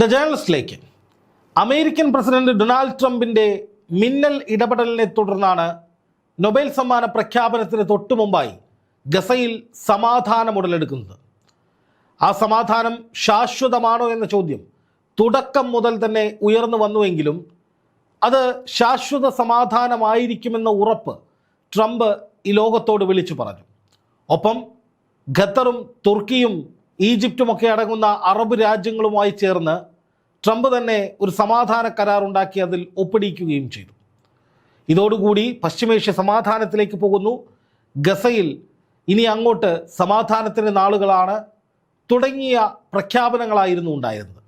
The ജേണലിസ്റ്റിലേക്ക് American president Donald ട്രംപിന്റെ മിന്നൽ ഇടപെടലിനെ തുടർന്നാണ് നൊബേൽ സമ്മാന പ്രഖ്യാപനത്തിന് തൊട്ടു മുമ്പായി ഗസയിൽ സമാധാനം ഉടലെടുക്കുന്നത്. ആ സമാധാനം ശാശ്വതമാണോ എന്ന ചോദ്യം തുടക്കം മുതൽ തന്നെ ഉയർന്നു വന്നുവെങ്കിലും അത് ശാശ്വത സമാധാനമായിരിക്കുമെന്ന ഉറപ്പ് ട്രംപ് ഈ ലോകത്തോട് വിളിച്ചു പറഞ്ഞു. ഒപ്പം ഖത്തറും തുർക്കിയും ഈജിപ്തുമൊക്കെ അടങ്ങുന്ന അറബ് രാജ്യങ്ങളുമായി ചേർന്ന് ട്രംപ് തന്നെ ഒരു സമാധാന കരാർ ഉണ്ടാക്കി അതിൽ ഒപ്പിടിക്കുകയും ചെയ്തു. ഇതോടുകൂടി പശ്ചിമേഷ്യ സമാധാനത്തിലേക്ക് പോകുന്നു. ഗസയിൽ ഇനി അങ്ങോട്ട് സമാധാനത്തിന്റെ നാളുകളാണ് തുടങ്ങിയ പ്രഖ്യാപനങ്ങളായിരുന്നു ഉണ്ടായിരുന്നത്.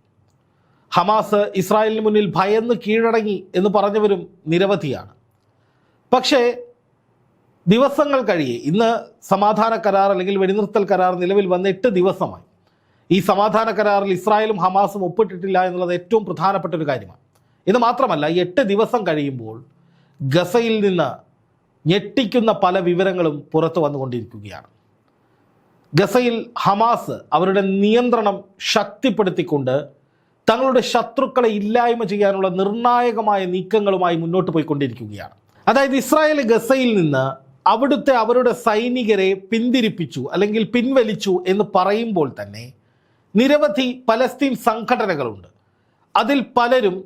ഹമാസ് ഇസ്രായേലിന് മുന്നിൽ ഭയന്ന് കീഴടങ്ങി എന്ന് പറഞ്ഞവരും നിരവധിയാണ്. പക്ഷേ ദിവസങ്ങൾ കഴിയെ. ഇന്ന് സമാധാന കരാർ അല്ലെങ്കിൽ വെടിനിർത്തൽ കരാർ നിലവിൽ വന്ന് എട്ട് ദിവസമായി. ഈ സമാധാന കരാറിൽ ഇസ്രായേലും ഹമാസും ഒപ്പിട്ടിട്ടില്ല എന്നുള്ളത് ഏറ്റവും പ്രധാനപ്പെട്ട ഒരു കാര്യമാണ്. ഇത് മാത്രമല്ല എട്ട് ദിവസം കഴിയുമ്പോൾ ഗസയിൽ നിന്ന് ഞെട്ടിക്കുന്ന പല വിവരങ്ങളും പുറത്തു വന്നുകൊണ്ടിരിക്കുകയാണ്. ഗസയിൽ ഹമാസ് അവരുടെ നിയന്ത്രണം ശക്തിപ്പെടുത്തിക്കൊണ്ട് തങ്ങളുടെ ശത്രുക്കളെ ഇല്ലായ്മ ചെയ്യാനുള്ള നിർണായകമായ നീക്കങ്ങളുമായി മുന്നോട്ട് പോയിക്കൊണ്ടിരിക്കുകയാണ്. അതായത് ഇസ്രായേൽ ഗസയിൽ നിന്ന് അവിടുത്തെ അവരുടെ സൈനികരെ പിന്തിരിപ്പിച്ചു അല്ലെങ്കിൽ പിൻവലിച്ചു എന്ന് പറയുമ്പോൾ തന്നെ നിരവധി പലസ്തീൻ സംഘടനകളുണ്ട്. അതിൽ പലരും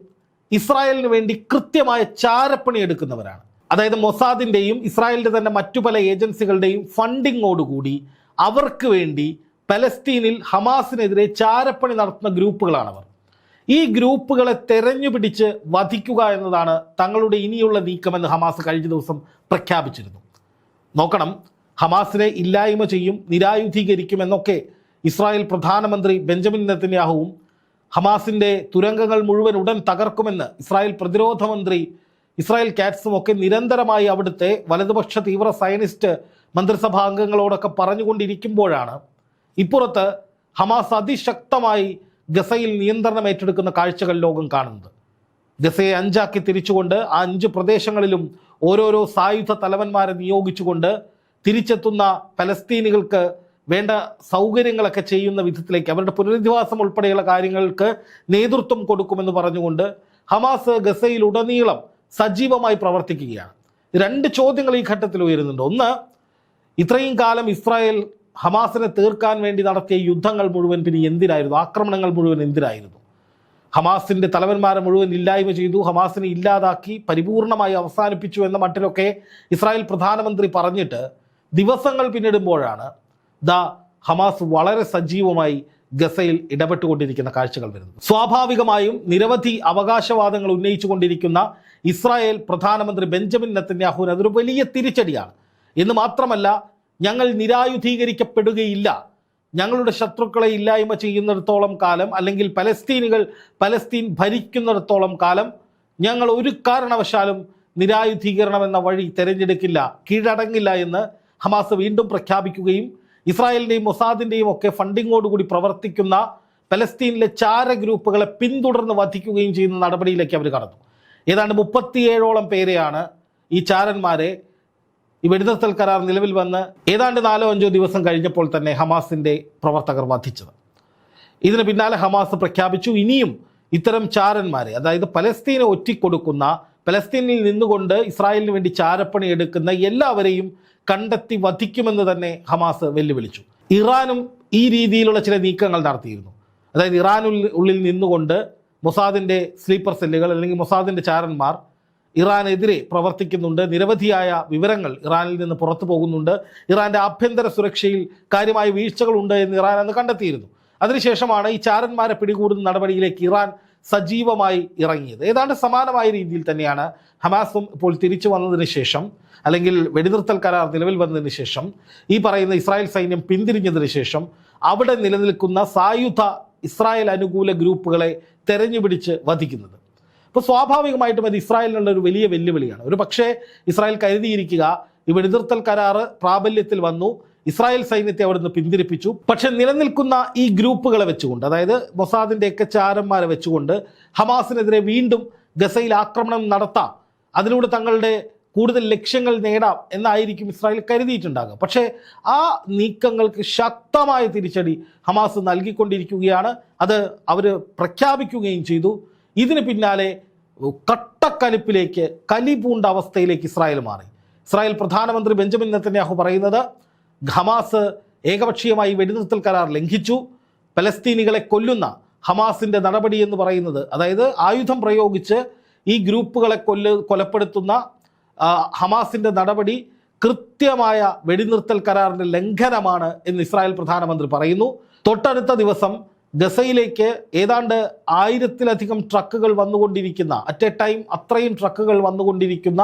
ഇസ്രായേലിന് വേണ്ടി കൃത്യമായ ചാരപ്പണി എടുക്കുന്നവരാണ്. അതായത് മൊസാദിന്റെയും ഇസ്രായേലിന്റെ തന്നെ മറ്റു പല ഏജൻസികളുടെയും ഫണ്ടിങ്ങോടുകൂടി അവർക്ക് വേണ്ടി പലസ്തീനിൽ ഹമാസിനെതിരെ ചാരപ്പണി നടത്തുന്ന ഗ്രൂപ്പുകളാണവർ. ഈ ഗ്രൂപ്പുകളെ തെരഞ്ഞു പിടിച്ച് വധിക്കുക എന്നതാണ് തങ്ങളുടെ ഇനിയുള്ള നീക്കമെന്ന് ഹമാസ് കഴിഞ്ഞ ദിവസം പ്രഖ്യാപിച്ചിരുന്നു. നോക്കണം. ഹമാസിനെ ഇല്ലായ്മ ചെയ്യും നിരായുധീകരിക്കുമെന്നൊക്കെ ഇസ്രായേൽ പ്രധാനമന്ത്രി ബെഞ്ചമിൻ നെത്തന്യാഹുവും ഹമാസിന്റെ തുരങ്കങ്ങൾ മുഴുവൻ ഉടൻ തകർക്കുമെന്ന് ഇസ്രായേൽ പ്രതിരോധ മന്ത്രി ഇസ്രായേൽ കാറ്റ്സും ഒക്കെ നിരന്തരമായി അവിടുത്തെ വലതുപക്ഷ തീവ്ര സയനിസ്റ്റ് മന്ത്രിസഭാ അംഗങ്ങളോടൊക്കെ പറഞ്ഞുകൊണ്ടിരിക്കുമ്പോഴാണ് ഇപ്പുറത്ത് ഹമാസ് അതിശക്തമായി ഗസയിൽ നിയന്ത്രണം ഏറ്റെടുക്കുന്ന കാഴ്ചകൾ ലോകം കാണുന്നത്. ഗസയെ അഞ്ചാക്കി തിരിച്ചുകൊണ്ട് ആ അഞ്ച് പ്രദേശങ്ങളിലും ഓരോരോ സായുധ തലവന്മാരെ നിയോഗിച്ചുകൊണ്ട് തിരിച്ചെത്തുന്ന പലസ്തീനികൾക്ക് വേണ്ട സൗകര്യങ്ങളൊക്കെ ചെയ്യുന്ന വിധത്തിലേക്ക് അവരുടെ പുനരധിവാസം ഉൾപ്പെടെയുള്ള കാര്യങ്ങൾക്ക് നേതൃത്വം കൊടുക്കുമെന്ന് പറഞ്ഞുകൊണ്ട് ഹമാസ് ഗസയിൽ ഉടനീളം സജീവമായി പ്രവർത്തിക്കുകയാണ്. രണ്ട് ചോദ്യങ്ങൾ ഈ ഘട്ടത്തിൽ ഉയരുന്നുണ്ട്. ഒന്ന് ഇത്രയും കാലം ഇസ്രായേൽ ഹമാസിനെ തീർക്കാൻ വേണ്ടി നടത്തിയ യുദ്ധങ്ങൾ മുഴുവൻ പിന്നെ എന്തിനായിരുന്നു? ആക്രമണങ്ങൾ മുഴുവൻ എന്തിനായിരുന്നു? ഹമാസിന്റെ തലവന്മാരെ മുഴുവൻ ഇല്ലായ്മ ചെയ്തു ഹമാസിനെ ഇല്ലാതാക്കി പരിപൂർണമായി അവസാനിപ്പിച്ചു എന്ന മട്ടിലൊക്കെ ഇസ്രായേൽ പ്രധാനമന്ത്രി പറഞ്ഞിട്ട് ദിവസങ്ങൾ പിന്നിടുമ്പോഴാണ് ദ ഹമാസ് വളരെ സജീവമായി ഗസയിൽ ഇടപെട്ടുകൊണ്ടിരിക്കുന്ന കാഴ്ചകൾ വരുന്നത്. സ്വാഭാവികമായും നിരവധി അവകാശവാദങ്ങൾ ഉന്നയിച്ചുകൊണ്ടിരിക്കുന്ന ഇസ്രായേൽ പ്രധാനമന്ത്രി ബെഞ്ചമിൻ നെത്തന്യാഹുവിന് അതൊരു വലിയ തിരിച്ചടിയാണ്. എന്ന് മാത്രമല്ല ഞങ്ങൾ നിരായുധീകരിക്കപ്പെടുകയില്ല. ഞങ്ങളുടെ ശത്രുക്കളെ ഇല്ലായ്മ ചെയ്യുന്നിടത്തോളം കാലം അല്ലെങ്കിൽ പലസ്തീനുകൾ പലസ്തീൻ ഭരിക്കുന്നിടത്തോളം കാലം ഞങ്ങൾ ഒരു കാരണവശാലും നിരായുധീകരണം എന്ന വഴി തിരഞ്ഞെടുക്കില്ല കീഴടങ്ങില്ല എന്ന് ഹമാസ് വീണ്ടും പ്രഖ്യാപിക്കുകയും ഇസ്രായേലിന്റെയും മൊസാദിന്റെയും ഒക്കെ ഫണ്ടിങ്ങോടുകൂടി പ്രവർത്തിക്കുന്ന പലസ്തീനിലെ ചാര ഗ്രൂപ്പുകളെ പിന്തുടർന്ന് വധിക്കുകയും ചെയ്യുന്ന നടപടിയിലേക്ക് അവർ കടന്നു. ഏതാണ്ട് മുപ്പത്തിയേഴോളം പേരെയാണ് ഈ ചാരന്മാരെ ഈ വെടിനിർത്തൽ കരാർ നിലവിൽ വന്ന് ഏതാണ്ട് നാലോ അഞ്ചോ ദിവസം കഴിഞ്ഞപ്പോൾ തന്നെ ഹമാസിന്റെ പ്രവർത്തകർ വധിച്ചത്. ഇതിന് പിന്നാലെ ഹമാസ് പ്രഖ്യാപിച്ചു ഇനിയും ഇത്തരം ചാരന്മാരെ അതായത് പലസ്തീനെ ഒറ്റിക്കൊടുക്കുന്ന പലസ്തീനിൽ നിന്നുകൊണ്ട് ഇസ്രായേലിന് വേണ്ടി ചാരപ്പണി എടുക്കുന്ന എല്ലാവരെയും കണ്ടെത്തി വധിക്കുമെന്ന് തന്നെ ഹമാസ് വെല്ലുവിളിച്ചു. ഇറാനും ഈ രീതിയിലുള്ള ചില നീക്കങ്ങൾ നടത്തിയിരുന്നു. അതായത് ഇറാനുള്ളിൽ നിന്നുകൊണ്ട് മൊസാദിന്റെ സ്ലീപ്പർ സെല്ലുകൾ അല്ലെങ്കിൽ മൊസാദിന്റെ ചാരന്മാർ ഇറാനെതിരെ പ്രവർത്തിക്കുന്നുണ്ട്. നിരവധിയായ വിവരങ്ങൾ ഇറാനിൽ നിന്ന് പുറത്തു പോകുന്നുണ്ട്. ഇറാന്റെ ആഭ്യന്തര സുരക്ഷയിൽ കാര്യമായ വീഴ്ചകളുണ്ട് എന്ന് ഇറാൻ അന്ന് കണ്ടെത്തിയിരുന്നു. അതിനുശേഷമാണ് ഈ ചാരന്മാരെ പിടികൂടുന്ന നടപടിയിലേക്ക് ഇറാൻ സജീവമായി ഇറങ്ങിയത്. ഏതാണ്ട് സമാനമായ രീതിയിൽ തന്നെയാണ് ഹമാസും ഇപ്പോൾ തിരിച്ചു വന്നതിന് ശേഷം അല്ലെങ്കിൽ വെടിനിർത്തൽ കരാർ നിലവിൽ വന്നതിന് ശേഷം ഈ പറയുന്ന ഇസ്രായേൽ സൈന്യം പിന്തിരിഞ്ഞതിന് ശേഷം അവിടെ നിലനിൽക്കുന്ന സായുധ ഇസ്രായേൽ അനുകൂല ഗ്രൂപ്പുകളെ തെരഞ്ഞുപിടിച്ച് വധിക്കുന്നത്. അപ്പോൾ സ്വാഭാവികമായിട്ടും അത് ഇസ്രായേലിനുള്ള ഒരു വലിയ വെല്ലുവിളിയാണ്. ഒരു പക്ഷേ ഇസ്രായേൽ കരുതിയിരിക്കുക ഈ വെടിനിർത്തൽ കരാറ് പ്രാബല്യത്തിൽ വന്നു ഇസ്രായേൽ സൈന്യത്തെ അവിടുന്ന് പിന്തിരിപ്പിച്ചു. പക്ഷെ നിലനിൽക്കുന്ന ഈ ഗ്രൂപ്പുകളെ വെച്ചുകൊണ്ട് അതായത് മൊസാദിന്റെയൊക്കെ ചാരന്മാരെ വെച്ചുകൊണ്ട് ഹമാസിനെതിരെ വീണ്ടും ഗസയിൽ ആക്രമണം നടത്താം. അതിലൂടെ തങ്ങളുടെ കൂടുതൽ ലക്ഷ്യങ്ങൾ നേടാം എന്നായിരിക്കും ഇസ്രായേൽ കരുതിയിട്ടുണ്ടാകുക. പക്ഷേ ആ നീക്കങ്ങൾക്ക് ശക്തമായ തിരിച്ചടി ഹമാസ് നൽകിക്കൊണ്ടിരിക്കുകയാണ്. അത് അവർ പ്രഖ്യാപിക്കുകയും ചെയ്തു. ഇതിന് പിന്നാലെ കട്ടക്കലിപ്പിലേക്ക് കലിപൂണ്ട അവസ്ഥയിലേക്ക് ഇസ്രായേൽ മാറി. ഇസ്രായേൽ പ്രധാനമന്ത്രി ബെഞ്ചമിൻ നെത്തന്യാഹു പറയുന്നത് ഹമാസ് ഏകപക്ഷീയമായി വെടിനിർത്തൽ കരാർ ലംഘിച്ചു. പലസ്തീനികളെ കൊല്ലുന്ന ഹമാസിന്റെ നടപടി എന്ന് പറയുന്നത് അതായത് ആയുധം പ്രയോഗിച്ച് ഈ ഗ്രൂപ്പുകളെ കൊല്ല് കൊലപ്പെടുത്തുന്ന ഹമാസിന്റെ നടപടി കൃത്യമായ വെടിനിർത്തൽ കരാറിന്റെ ലംഘനമാണ് എന്ന് ഇസ്രായേൽ പ്രധാനമന്ത്രി പറയുന്നു. തൊട്ടടുത്ത ദിവസം ഗസയിലേക്ക് ഏതാണ്ട് ആയിരത്തിലധികം ട്രക്കുകൾ വന്നുകൊണ്ടിരിക്കുന്ന അറ്റ് എ ടൈം അത്രയും ട്രക്കുകൾ വന്നുകൊണ്ടിരിക്കുന്ന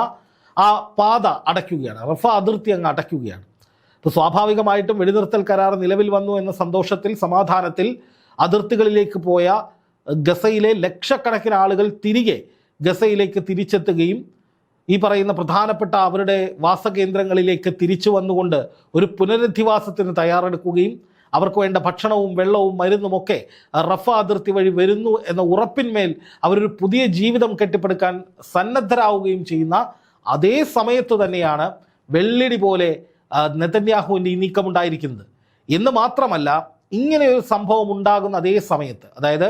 ആ പാത അടയ്ക്കുകയാണ്. റഫ അതിർത്തി അങ്ങ് അടയ്ക്കുകയാണ്. ഇപ്പോൾ സ്വാഭാവികമായിട്ടും വെടിനിർത്തൽ കരാർ നിലവിൽ വന്നു എന്ന സന്തോഷത്തിൽ സമാധാനത്തിൽ അതിർത്തികളിലേക്ക് പോയ ഗസയിലെ ലക്ഷക്കണക്കിന് ആളുകൾ തിരികെ ഗസയിലേക്ക് തിരിച്ചെത്തുകയും ഈ പറയുന്ന പ്രധാനപ്പെട്ട അവരുടെ വാസകേന്ദ്രങ്ങളിലേക്ക് തിരിച്ചു വന്നുകൊണ്ട് ഒരു പുനരധിവാസത്തിന് തയ്യാറെടുക്കുകയും അവർക്ക് വേണ്ട ഭക്ഷണവും വെള്ളവും മരുന്നുമൊക്കെ റഫ അതിർത്തി വഴി വരുന്നു എന്ന ഉറപ്പിന്മേൽ അവരൊരു പുതിയ ജീവിതം കെട്ടിപ്പടുക്കാൻ സന്നദ്ധരാവുകയും ചെയ്യുന്ന അതേ സമയത്ത് തന്നെയാണ് വെള്ളിടി പോലെ നെതന്യാഹുവിന്റെ ഈ നീക്കമുണ്ടായിരിക്കുന്നത്. എന്ന് മാത്രമല്ല ഇങ്ങനെ ഒരു സംഭവം ഉണ്ടാകുന്ന അതേ സമയത്ത് അതായത്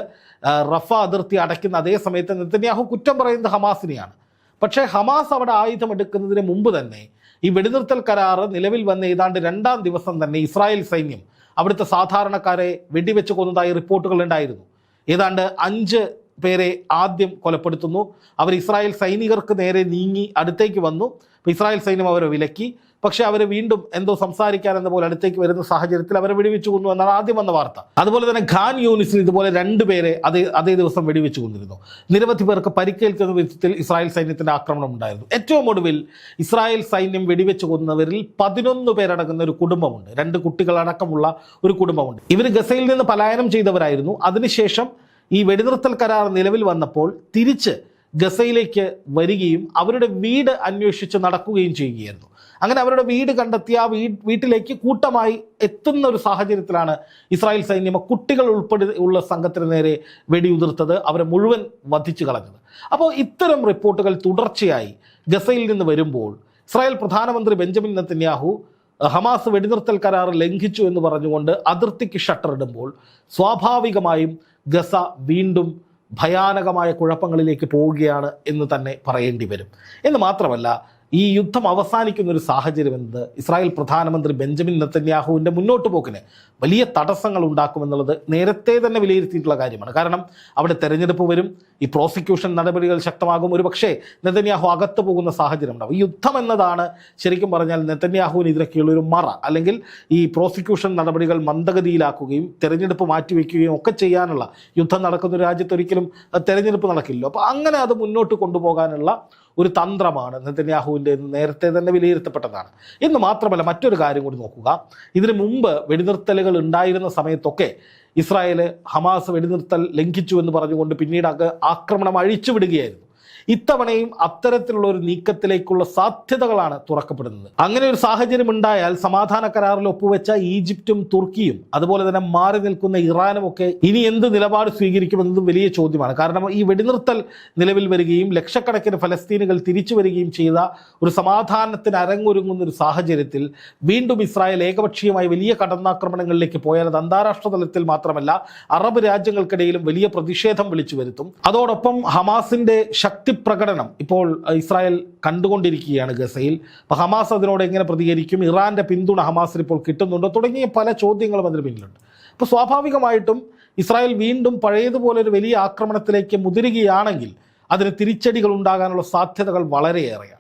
റഫ അതിർത്തി അടയ്ക്കുന്ന അതേ സമയത്ത് നെതന്യാഹു കുറ്റം പറയുന്നത് ഹമാസിനെയാണ്. പക്ഷേ ഹമാസ് അവിടെ ആയുധം എടുക്കുന്നതിന് മുമ്പ് തന്നെ ഈ വെടിനിർത്തൽ കരാറ് നിലവിൽ വന്ന ഏതാണ്ട് രണ്ടാം ദിവസം തന്നെ ഇസ്രായേൽ സൈന്യം അവിടുത്തെ സാധാരണക്കാരെ വെടിവെച്ച് കൊന്നതായി റിപ്പോർട്ടുകൾ ഉണ്ടായിരുന്നു. ഏതാണ്ട് അഞ്ച് പേരെ ആദ്യം കൊലപ്പെടുത്തുന്നു. അവർ ഇസ്രായേൽ സൈനികർക്ക് നേരെ നീങ്ങി അടുത്തേക്ക് വന്നു. ഇസ്രായേൽ സൈന്യം അവരെ വിലക്കി. പക്ഷേ അവർ വീണ്ടും എന്തോ സംസാരിക്കാൻ എന്ന പോലെ അടുത്തേക്ക് വരുന്ന സാഹചര്യത്തിൽ അവരെ വെടിവെച്ചു കൊന്നു എന്നാണ് ആദ്യം വന്ന വാർത്ത. അതുപോലെ തന്നെ ഖാൻ യൂണിസിൽ ഇതുപോലെ രണ്ടുപേരെ അതേ അതേ ദിവസം വെടിവെച്ചു കൊന്നിരുന്നു. നിരവധി പേർക്ക് പരിക്കേൽക്കുന്ന വിധത്തിൽ ഇസ്രായേൽ സൈന്യത്തിന്റെ ആക്രമണം ഉണ്ടായിരുന്നു. ഏറ്റവും ഒടുവിൽ ഇസ്രായേൽ സൈന്യം വെടിവെച്ച് കൊന്നവരിൽ പതിനൊന്ന് പേരടങ്ങുന്ന ഒരു കുടുംബമുണ്ട്. രണ്ട് കുട്ടികളടക്കമുള്ള ഒരു കുടുംബമുണ്ട്. ഇവർ ഗസയിൽ നിന്ന് പലായനം ചെയ്തവരായിരുന്നു. അതിനുശേഷം ഈ വെടിനിർത്തൽ കരാർ നിലവിൽ വന്നപ്പോൾ തിരിച്ച് ഗസയിലേക്ക് വരികയും അവരുടെ വീട് അന്വേഷിച്ച് നടക്കുകയും ചെയ്യുകയായിരുന്നു. അങ്ങനെ അവരുടെ വീട് കണ്ടെത്തി ആ വീട്ടിലേക്ക് കൂട്ടമായി എത്തുന്ന ഒരു സാഹചര്യത്തിലാണ് ഇസ്രായേൽ സൈന്യം കുട്ടികൾ ഉൾപ്പെടെ ഉള്ള സംഘത്തിന് നേരെ വെടിയുതിർത്തത് അവരെ മുഴുവൻ വധിച്ചു കളഞ്ഞത്. അപ്പോൾ ഇത്തരം റിപ്പോർട്ടുകൾ തുടർച്ചയായി ഗസയിൽ നിന്ന് വരുമ്പോൾ ഇസ്രായേൽ പ്രധാനമന്ത്രി ബെഞ്ചമിൻ നെത്തന്യാഹു ഹമാസ് വെടിനിർത്തൽ കരാർ ലംഘിച്ചു എന്ന് പറഞ്ഞുകൊണ്ട് അതിർത്തിക്ക് ഷട്ടറിടുമ്പോൾ സ്വാഭാവികമായും ഗസ വീണ്ടും ഭയാനകമായ കുഴപ്പങ്ങളിലേക്ക് പോവുകയാണ് എന്ന് തന്നെ പറയേണ്ടി വരും. എന്ന് മാത്രമല്ല ഈ യുദ്ധം അവസാനിക്കുന്ന ഒരു സാഹചര്യം എന്നത് ഇസ്രായേൽ പ്രധാനമന്ത്രി ബെഞ്ചമിൻ നെത്തന്യാഹുവിന്റെ മുന്നോട്ട് പോക്കിന് വലിയ തടസ്സങ്ങൾ ഉണ്ടാക്കുമെന്നുള്ളത് നേരത്തെ തന്നെ വിലയിരുത്തിയിട്ടുള്ള കാര്യമാണ്. കാരണം അവിടെ തെരഞ്ഞെടുപ്പ് വരും ഈ പ്രോസിക്യൂഷൻ നടപടികൾ ശക്തമാകും. ഒരു പക്ഷേ നെതന്യാഹു അകത്തു പോകുന്ന സാഹചര്യം ഉണ്ടാവും. ഈ യുദ്ധം എന്നതാണ് ശരിക്കും പറഞ്ഞാൽ നെതന്യാഹുവിനെതിരൊക്കെയുള്ള ഒരു മറ. അല്ലെങ്കിൽ ഈ പ്രോസിക്യൂഷൻ നടപടികൾ മന്ദഗതിയിലാക്കുകയും തെരഞ്ഞെടുപ്പ് മാറ്റിവെക്കുകയും ഒക്കെ ചെയ്യാനുള്ള യുദ്ധം നടക്കുന്ന രാജ്യത്ത് ഒരിക്കലും തെരഞ്ഞെടുപ്പ് നടക്കില്ലല്ലോ. അപ്പോൾ അങ്ങനെ അത് മുന്നോട്ട് കൊണ്ടുപോകാനുള്ള ഒരു തന്ത്രമാണ് നെതന്യാഹുവിന്റെ നേരത്തെ തന്നെ വിലയിരുത്തപ്പെട്ടതാണ്. എന്ന് മാത്രമല്ല മറ്റൊരു കാര്യം കൂടി നോക്കുക. ഇതിനു മുമ്പ് വെടിനിർത്തലുകൾ ഉണ്ടായിരുന്ന സമയത്തൊക്കെ ഇസ്രായേൽ ഹമാസ് വെടിനിർത്തൽ ലംഘിച്ചു എന്ന് പറഞ്ഞുകൊണ്ട് പിന്നീട് ആക്രമണം അഴിച്ചുവിടുകയായിരുന്നു. ഇത്തവണയും അത്തരത്തിലുള്ള ഒരു നീക്കത്തിലേക്കുള്ള സാധ്യതകളാണ് തുറക്കപ്പെടുന്നത്. അങ്ങനെ ഒരു സാഹചര്യം ഉണ്ടായാൽ സമാധാന കരാറിൽ ഒപ്പുവെച്ച ഈജിപ്തും തുർക്കിയും അതുപോലെ തന്നെ മാറി നിൽക്കുന്ന ഇറാനും ഒക്കെ ഇനി എന്ത് നിലപാട് സ്വീകരിക്കുമെന്നതും വലിയ ചോദ്യമാണ്. കാരണം ഈ വെടിനിർത്തൽ നിലവിൽ വരികയും ലക്ഷക്കണക്കിന് ഫലസ്തീനുകൾ തിരിച്ചു വരികയും ചെയ്ത ഒരു സമാധാനത്തിന് അരങ്ങൊരുങ്ങുന്ന ഒരു സാഹചര്യത്തിൽ വീണ്ടും ഇസ്രായേൽ ഏകപക്ഷീയമായി വലിയ കടന്നാക്രമണങ്ങളിലേക്ക് പോയാൽ അത് അന്താരാഷ്ട്ര തലത്തിൽ മാത്രമല്ല അറബ് രാജ്യങ്ങൾക്കിടയിലും വലിയ പ്രതിഷേധം വിളിച്ചു വരുത്തും അതോടൊപ്പം ഹമാസിന്റെ ശക്തി പ്രകടനം ഇപ്പോൾ ഇസ്രായേൽ കണ്ടുകൊണ്ടിരിക്കുകയാണ് ഗസയിൽ. അപ്പോൾ ഹമാസ് അതിനോട് എങ്ങനെ പ്രതികരിക്കും? ഇറാന്റെ പിന്തുണ ഹമാസിന് ഇപ്പോൾ കിട്ടുന്നുണ്ടോ? തുടങ്ങിയ പല ചോദ്യങ്ങളും അതിന് പിന്നിലുണ്ട്. അപ്പോൾ സ്വാഭാവികമായിട്ടും ഇസ്രായേൽ വീണ്ടും പഴയതുപോലെ ഒരു വലിയ ആക്രമണത്തിലേക്ക് മുതിരുകയാണെങ്കിൽ അതിന് തിരിച്ചടികൾ ഉണ്ടാകാനുള്ള സാധ്യതകൾ വളരെയേറെയാണ്.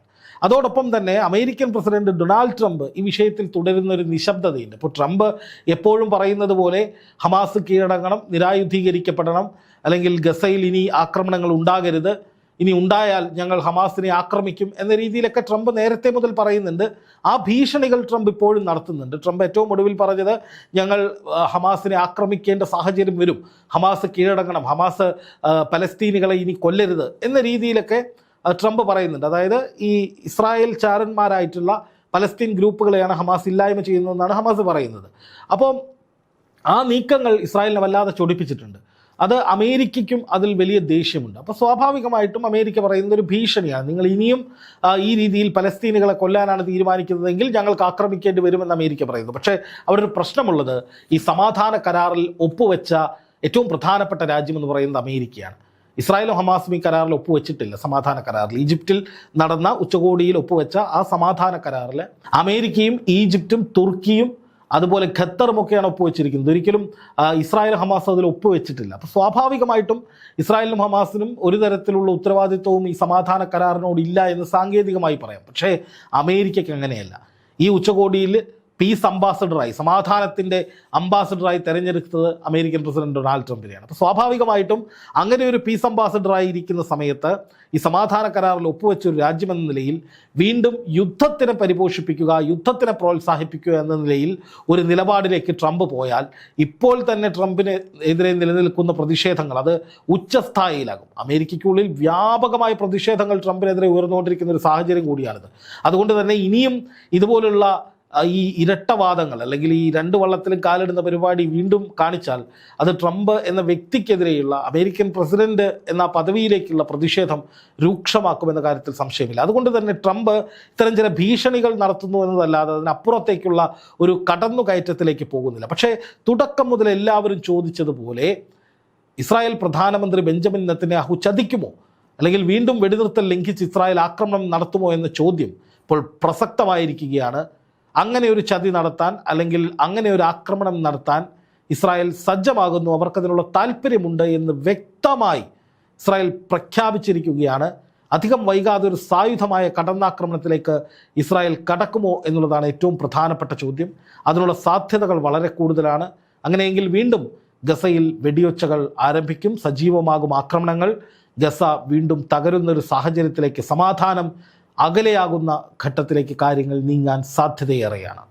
അതോടൊപ്പം തന്നെ അമേരിക്കൻ പ്രസിഡന്റ് ഡൊണാൾഡ് ട്രംപ് ഈ വിഷയത്തിൽ തുടരുന്ന ഒരു നിശബ്ദതയുണ്ട്. ഇപ്പോൾ ട്രംപ് എപ്പോഴും പറയുന്നത് പോലെ ഹമാസ് കീഴടങ്ങണം നിരായുധീകരിക്കപ്പെടണം അല്ലെങ്കിൽ ഗസയിൽ ഇനി ആക്രമണങ്ങൾ ഉണ്ടാകരുത്. ഇനി ഉണ്ടായാൽ ഞങ്ങൾ ഹമാസിനെ ആക്രമിക്കും എന്ന രീതിയിലൊക്കെ ട്രംപ് നേരത്തെ മുതൽ പറയുന്നുണ്ട്. ആ ഭീഷണികൾ ട്രംപ് ഇപ്പോഴും നടത്തുന്നുണ്ട്. ട്രംപ് ഏറ്റവും ഒടുവിൽ പറഞ്ഞത് ഞങ്ങൾ ഹമാസിനെ ആക്രമിക്കേണ്ട സാഹചര്യം വരും. ഹമാസ് കീഴടങ്ങണം. ഹമാസ് പലസ്തീനുകളെ ഇനി കൊല്ലരുത് എന്ന രീതിയിലൊക്കെ ട്രംപ് പറയുന്നുണ്ട്. അതായത് ഈ ഇസ്രായേൽ ചാരന്മാരായിട്ടുള്ള പലസ്തീൻ ഗ്രൂപ്പുകളെയാണ് ഹമാസ് ഇല്ലായ്മ ചെയ്യുന്നതെന്നാണ് ഹമാസ് പറയുന്നത്. അപ്പോൾ ആ നീക്കങ്ങൾ ഇസ്രായേലിനെ വല്ലാതെ ചൊടിപ്പിച്ചിട്ടുണ്ട്. അത് അമേരിക്കയ്ക്കും അതിൽ വലിയ ദേഷ്യമുണ്ട്. അപ്പോൾ സ്വാഭാവികമായിട്ടും അമേരിക്ക പറയുന്നത് ഒരു ഭീഷണിയാണ്. നിങ്ങൾ ഇനിയും ഈ രീതിയിൽ പലസ്തീനുകളെ കൊല്ലാനാണ് തീരുമാനിക്കുന്നതെങ്കിൽ ഞങ്ങൾക്ക് ആക്രമിക്കേണ്ടി വരുമെന്ന് അമേരിക്ക പറയുന്നു. പക്ഷേ അവിടെ ഒരു പ്രശ്നമുള്ളത് ഈ സമാധാന കരാറിൽ ഒപ്പുവെച്ച ഏറ്റവും പ്രധാനപ്പെട്ട രാജ്യം എന്ന് പറയുന്നത് അമേരിക്കയാണ്. ഇസ്രായേലും ഹമാസും ഈ കരാറിൽ ഒപ്പുവെച്ചിട്ടില്ല. സമാധാന കരാറിൽ. ഈജിപ്തിൽ നടന്ന ഉച്ചകോടിയിൽ ഒപ്പുവെച്ച ആ സമാധാന കരാറിൽ അമേരിക്കയും ഈജിപ്തും തുർക്കിയും അതുപോലെ ഖത്തറുമൊക്കെയാണ് ഒപ്പുവെച്ചിരിക്കുന്നത്. ഒരിക്കലും ഇസ്രായേൽ ഹമാസ് അതിൽ ഒപ്പുവെച്ചിട്ടില്ല. അപ്പോൾ സ്വാഭാവികമായിട്ടും ഇസ്രായേലിനും ഹമാസിനും ഒരു തരത്തിലുള്ള ഉത്തരവാദിത്വവും ഈ സമാധാന കരാറിനോട് ഇല്ല എന്ന് സാങ്കേതികമായി പറയാം. പക്ഷേ അമേരിക്കയ്ക്ക് അങ്ങനെയല്ല. ഈ ഉച്ചകോടിയിൽ പീസ് അംബാസഡറായി സമാധാനത്തിന്റെ അംബാസഡറായി തെരഞ്ഞെടുത്തത് അമേരിക്കൻ പ്രസിഡന്റ് ഡൊണാൾഡ് ട്രംപിനെയാണ്. അപ്പോൾ സ്വാഭാവികമായിട്ടും അങ്ങനെ ഒരു പീസ് അംബാസഡറായി ഇരിക്കുന്ന സമയത്ത് ഈ സമാധാന കരാറിൽ ഒപ്പുവെച്ച ഒരു രാജ്യമെന്ന നിലയിൽ വീണ്ടും യുദ്ധത്തിനെ പരിപോഷിപ്പിക്കുക യുദ്ധത്തിനെ പ്രോത്സാഹിപ്പിക്കുക എന്ന നിലയിൽ ഒരു നിലപാടിലേക്ക് ട്രംപ് പോയാൽ ഇപ്പോൾ തന്നെ ട്രംപിന് എതിരെ നിലനിൽക്കുന്ന പ്രതിഷേധങ്ങൾ അത് ഉച്ചസ്ഥായിയിലാകും. അമേരിക്കയ്ക്കുള്ളിൽ വ്യാപകമായ പ്രതിഷേധങ്ങൾ ട്രംപിനെതിരെ ഉയർന്നുകൊണ്ടിരിക്കുന്ന ഒരു സാഹചര്യം കൂടിയാണിത്. അതുകൊണ്ട് തന്നെ ഇനിയും ഇതുപോലുള്ള ഈ ഇരട്ടവാദങ്ങൾ അല്ലെങ്കിൽ ഈ രണ്ട് വള്ളത്തിലും കാലിടുന്ന പരിപാടി വീണ്ടും കാണിച്ചാൽ അത് ട്രംപ് എന്ന വ്യക്തിക്കെതിരെയുള്ള അമേരിക്കൻ പ്രസിഡന്റ് എന്ന പദവിയിലേക്കുള്ള പ്രതിഷേധം രൂക്ഷമാക്കുമെന്ന കാര്യത്തിൽ സംശയമില്ല. അതുകൊണ്ട് തന്നെ ട്രംപ് ഇത്തരം ചില ഭീഷണികൾ നടത്തുന്നു എന്നതല്ലാതെ അതിനപ്പുറത്തേക്കുള്ള ഒരു കടന്നുകയറ്റത്തിലേക്ക് പോകുന്നില്ല. പക്ഷേ തുടക്കം മുതൽ എല്ലാവരും ചോദിച്ചതുപോലെ ഇസ്രായേൽ പ്രധാനമന്ത്രി ബെഞ്ചമിൻ നെത്തന്യാഹു ചതിക്കുമോ? അല്ലെങ്കിൽ വീണ്ടും വെടിനിർത്തൽ ലംഘിച്ച് ഇസ്രായേൽ ആക്രമണം നടത്തുമോ എന്ന ചോദ്യം ഇപ്പോൾ പ്രസക്തമായിരിക്കുകയാണ്. അങ്ങനെ ഒരു ചതി നടത്താൻ അല്ലെങ്കിൽ അങ്ങനെ ഒരു ആക്രമണം നടത്താൻ ഇസ്രായേൽ സജ്ജമാകുന്നു. അവർക്കതിനുള്ള താല്പര്യമുണ്ട് എന്ന് വ്യക്തമായി ഇസ്രായേൽ പ്രഖ്യാപിച്ചിരിക്കുകയാണ്. അധികം വൈകാതെ ഒരു സായുധമായ കടന്നാക്രമണത്തിലേക്ക് ഇസ്രായേൽ കടക്കുമോ എന്നുള്ളതാണ് ഏറ്റവും പ്രധാനപ്പെട്ട ചോദ്യം. അതിനുള്ള സാധ്യതകൾ വളരെ കൂടുതലാണ്. അങ്ങനെയെങ്കിൽ വീണ്ടും ഗസയിൽ വെടിയൊച്ചകൾ ആരംഭിക്കും സജീവമാകും ആക്രമണങ്ങൾ. ഗസ വീണ്ടും തകരുന്നൊരു സാഹചര്യത്തിലേക്ക് സമാധാനം അകലെയാകുന്ന ഘട്ടത്തിലേക്ക് കാര്യങ്ങൾ നീങ്ങാൻ സാധ്യതയേറെയാണ്.